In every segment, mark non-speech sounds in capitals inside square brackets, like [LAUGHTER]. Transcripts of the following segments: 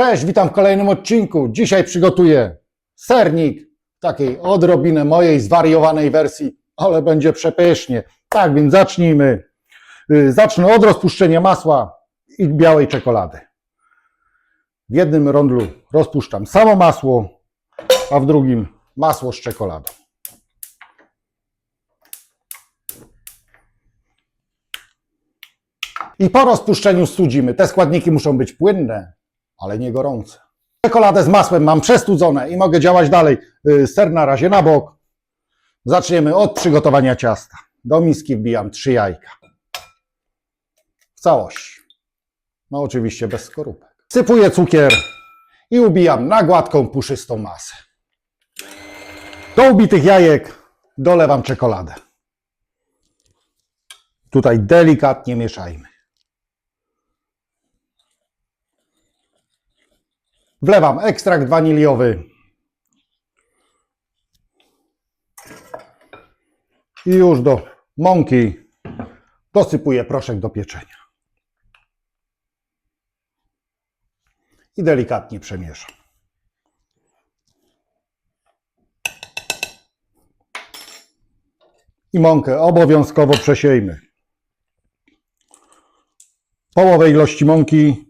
Cześć, witam w kolejnym odcinku. Dzisiaj przygotuję sernik takiej odrobinę mojej zwariowanej wersji, ale będzie przepysznie. Tak więc zacznijmy. Y, Zacznę od rozpuszczenia masła i białej czekolady. W jednym rondlu rozpuszczam samo masło, a w drugim masło z czekoladą. I po rozpuszczeniu studzimy. Te składniki muszą być płynne, ale nie gorące. Czekoladę z masłem mam przestudzone i mogę działać dalej. Y, Ser na razie na bok. Zaczniemy od przygotowania ciasta. Do miski wbijam trzy jajka. W całości. No oczywiście bez skorupek. Sypuję cukier i ubijam na gładką, puszystą masę. Do ubitych jajek dolewam czekoladę. Tutaj delikatnie mieszajmy. Wlewam ekstrakt waniliowy. I już do mąki dosypuję proszek do pieczenia. I delikatnie przemieszam. I mąkę obowiązkowo przesiejmy. Połowę ilości mąki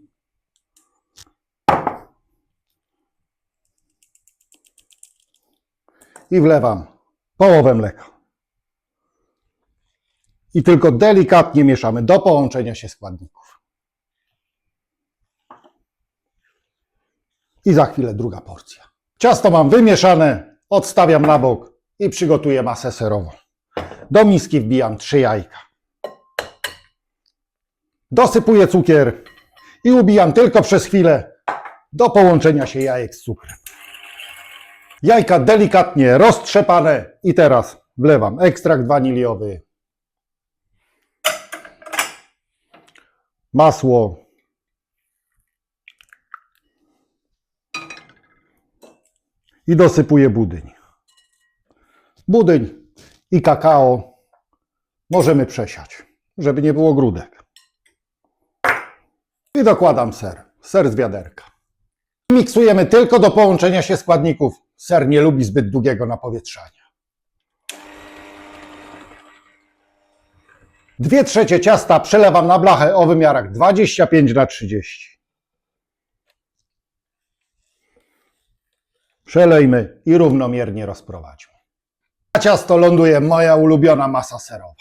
i wlewam połowę mleka. I tylko delikatnie mieszamy do połączenia się składników. I za chwilę druga porcja. Ciasto mam wymieszane, odstawiam na bok i przygotuję masę serową. Do miski wbijam trzy jajka. Dosypuję cukier i ubijam tylko przez chwilę do połączenia się jajek z cukrem. Jajka delikatnie roztrzepane i teraz wlewam ekstrakt waniliowy, masło, i dosypuję budyń. Budyń i kakao możemy przesiać, żeby nie było grudek. I dokładam ser, ser z wiaderka. Miksujemy tylko do połączenia się składników. Ser nie lubi zbyt długiego napowietrzania. Dwie trzecie ciasta przelewam na blachę o wymiarach 25 na 30. Przelejmy i równomiernie rozprowadźmy. Na ciasto ląduje moja ulubiona masa serowa.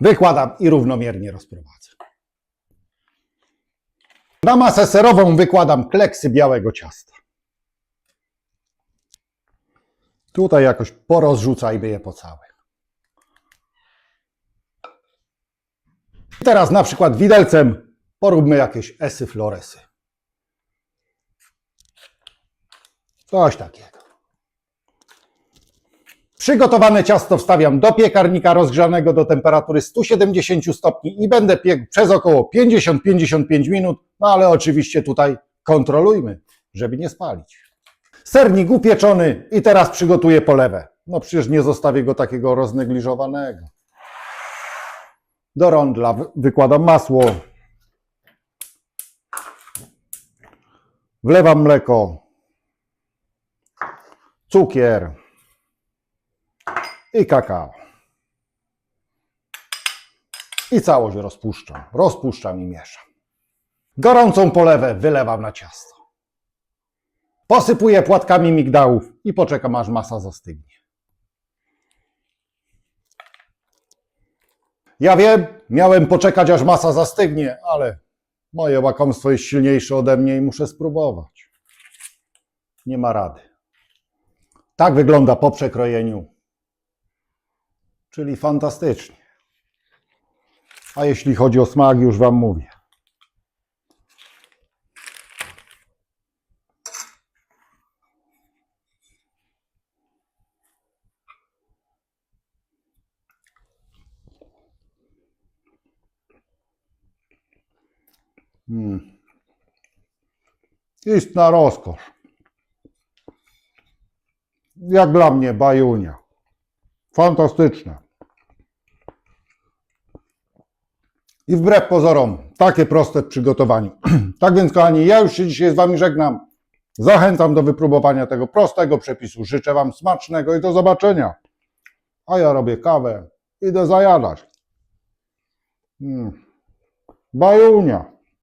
Wykładam i równomiernie rozprowadzę. Na masę serową wykładam kleksy białego ciasta. Tutaj jakoś porozrzucajmy je po całym. I teraz na przykład widelcem poróbmy jakieś esy floresy. Coś takiego. Przygotowane ciasto wstawiam do piekarnika rozgrzanego do temperatury 170 stopni i będę piekł przez około 50-55 minut, no ale oczywiście tutaj kontrolujmy, żeby nie spalić. Sernik upieczony i teraz przygotuję polewę. No przecież nie zostawię go takiego roznegliżowanego. Do rondla wy- wykładam masło. Wlewam mleko cukier i kakao. I całość rozpuszczam. Rozpuszczam i mieszam. Gorącą polewę wylewam na ciasto. Posypuję płatkami migdałów i poczekam aż masa zastygnie. Ja wiem, miałem poczekać aż masa zastygnie, ale moje łakomstwo jest silniejsze ode mnie i muszę spróbować. Nie ma rady. Tak wygląda po przekrojeniu. Czyli fantastycznie. A jeśli chodzi o smak, już Wam mówię. Mm. Istna rozkosz jak dla mnie bajunia. Fantastyczne. I wbrew pozorom, Takie proste w przygotowaniu. [CLEARS THROAT] tak więc, kochani, ja już się dzisiaj z Wami żegnam. Zachęcam do wypróbowania tego prostego przepisu. Życzę Wam smacznego i do zobaczenia. A ja robię kawę. Idę zajadać. Mm. Bajunia.